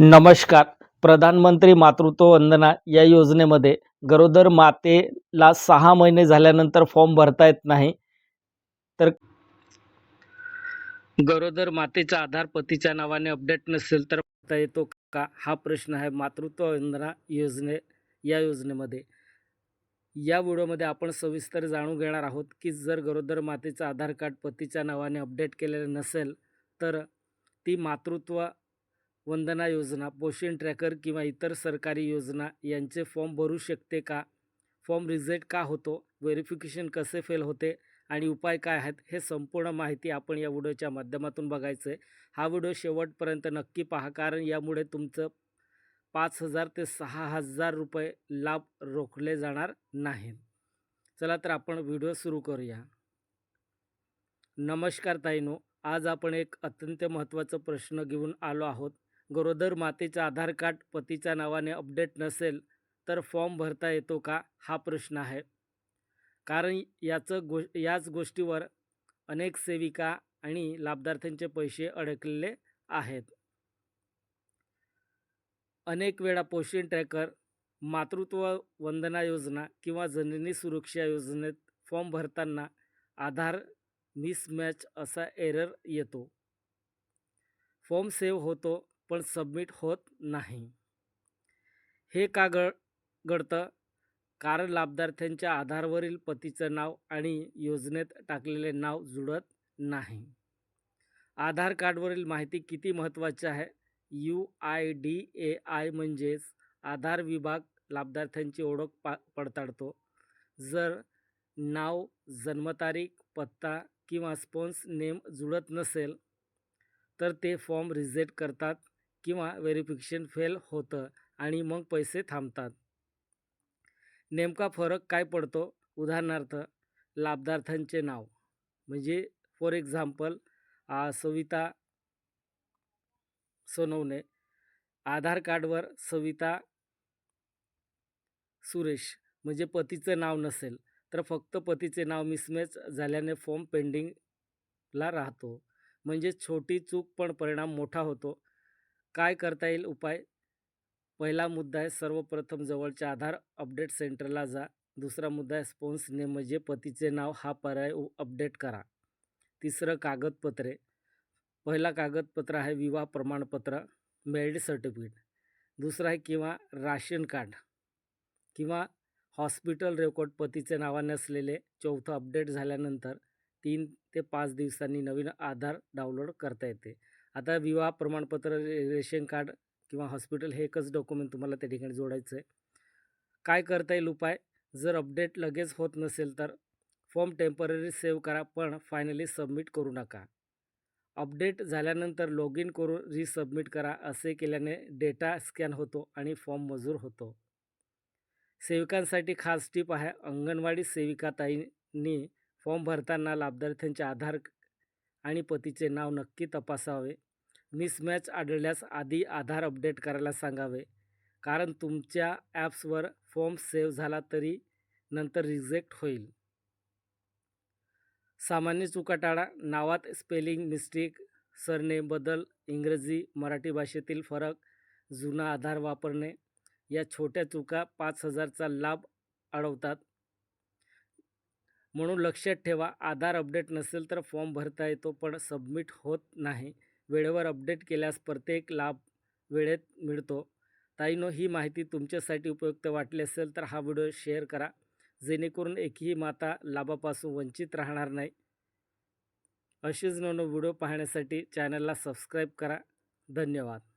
नमस्कार. प्रधानमंत्री मातृत्व वंदना या योजनेमध्ये गरोदर मातेला सहा महिने झाल्यानंतर फॉर्म भरता येत नाही. तर गरोदर मातेचा आधार पतीच्या नावाने अपडेट नसेल तर भरता येतो का? हा प्रश्न आहे मातृत्व वंदना योजने या योजनेमध्ये. या व्हिडिओमध्ये आपण सविस्तर जाणून घेणार आहोत की जर गरोदर मातेचं आधार कार्ड पतीच्या नावाने अपडेट केलेलं नसेल तर ती मातृत्व वंदना योजना पोषण ट्रॅकर किंवा इतर सरकारी योजना यांचे फॉर्म भरू शकते का? फॉर्म रिजेक्ट का होतो? व्हेरिफिकेशन कसे फेल होते? आणि उपाय काय आहेत? हे संपूर्ण माहिती आपण या व्हिडिओच्या माध्यमातून बघायचं आहे हा व्हिडिओ शेवटपर्यंत नक्की पहा कारण यामुळे तुमचं पाच हजार ते सहा हजार रुपये लाभ रोखले जाणार नाहीत. चला तर आपण व्हिडिओ सुरू करूया. नमस्कार ताईनो आज आपण एक अत्यंत महत्त्वाचा प्रश्न घेऊन आलो आहोत. गरोदर मातेचं आधार कार्ड पतीच्या नावाने अपडेट नसेल तर फॉर्म भरता येतो का? हा प्रश्न आहे. कारण याचं गो याच गोष्टीवर अनेक सेविका आणि लाभार्थ्यांचे पैसे अडकलेले आहेत. अनेक वेळा पोषण ट्रॅकर मातृत्व वंदना योजना किंवा जननी सुरक्षा योजनेत फॉर्म भरताना आधार मिसमॅच असा एरर येतो. फॉर्म सेव्ह होतो पण सबमिट होत नाही. हे का घ घडतं? कारण लाभार्थ्यांच्या आधारवरील पतीचं नाव आणि योजनेत टाकलेले नाव जुळत नाही. आधार कार्डवरील माहिती किती महत्त्वाची आहे? U I D A I म्हणजेच आधार विभाग लाभार्थ्यांची ओळख पा पडताळतो. जर नाव जन्मतारीख पत्ता किंवा स्पॉन्स नेम जुळत नसेल तर ते फॉर्म रिजेक्ट करतात किंवा व्हेरिफिकेशन फेल होतं आणि मग पैसे थांबतात. नेमका फरक काय पडतो? उदाहरणार्थ लाभार्थ्यांचे नाव. म्हणजे फॉर एक्झाम्पल सविता सोनवणे. आधार कार्डवर सविता सुरेश. म्हणजे पतीचं नाव नसेल तर फक्त पतीचे नाव मिसमॅच झाल्याने फॉर्म पेंडिंगला राहतो. म्हणजे छोटी चूक पण परिणाम मोठा होतो. काय करता येईल उपाय? पहिला मुद्दा आहे सर्वप्रथम जवळच्या आधार अपडेट सेंटरला जा. दुसरा मुद्दा आहे स्पॉन्स नेम म्हणजे पतीचे नाव हा पर्याय अपडेट करा. तिसरं कागदपत्रे. पहिला कागदपत्र आहे विवाह प्रमाणपत्र मॅरिड सर्टिफिकेट. दुसरं आहे किंवा राशन कार्ड. किंवा हॉस्पिटल रेकॉर्ड पतीचे नावाने असलेले चौथं अपडेट झाल्यानंतर तीन ते पाच दिवसांनी नवीन आधार डाउनलोड करता येते. आता विवाह प्रमाणपत्र रेशन कार्ड किंवा हॉस्पिटल हे एकच डॉक्युमेंट तुम्हाला त्या ठिकाणी जोडायचं आहे. काय करता येईल उपाय? जर अपडेट लगेच होत नसेल तर फॉर्म टेंपररी सेव्ह करा पण फायनली सबमिट करू नका. अपडेट झाल्यानंतर लॉग इन करून रिसबमिट करा असे केल्याने डेटा स्कॅन होतो आणि फॉर्म मंजूर होतो. सेविकांसाठी खास टीप आहे अंगणवाडी सेविका ताईंनी फॉर्म भरताना लाभार्थ्यांचे आधार आणि पतीचे नाव नक्की तपासावे. मिसमॅच आढळल्यास आधी आधार अपडेट करायला सांगावे. कारण तुमच्या ॲप्सवर फॉर्म सेव्ह झाला तरी नंतर रिजेक्ट होईल. सामान्य चुका टाळा. नावात स्पेलिंग मिस्टेक सरनेम बदल इंग्रजी मराठी भाषेतील फरक जुना आधार वापरणे. या छोट्या चुका पाच हजारचा लाभ अडवतात. म्हणून लक्षात ठेवा आधार अपडेट नसेल तर फॉर्म भरता येतो पण सबमिट होत नाही. वेळेवर अपडेट केल्यास प्रत्येक लाभ वेळेत मिळतो. ताईनो ही माहिती तुमच्यासाठी उपयुक्त वाटली असेल तर हा व्हिडिओ शेअर करा. जेणेकरून एकही माता लाभापासून वंचित राहणार नाही. असेच नवनवे व्हिडिओ पाहण्यासाठी चॅनलला सबस्क्राईब करा. धन्यवाद.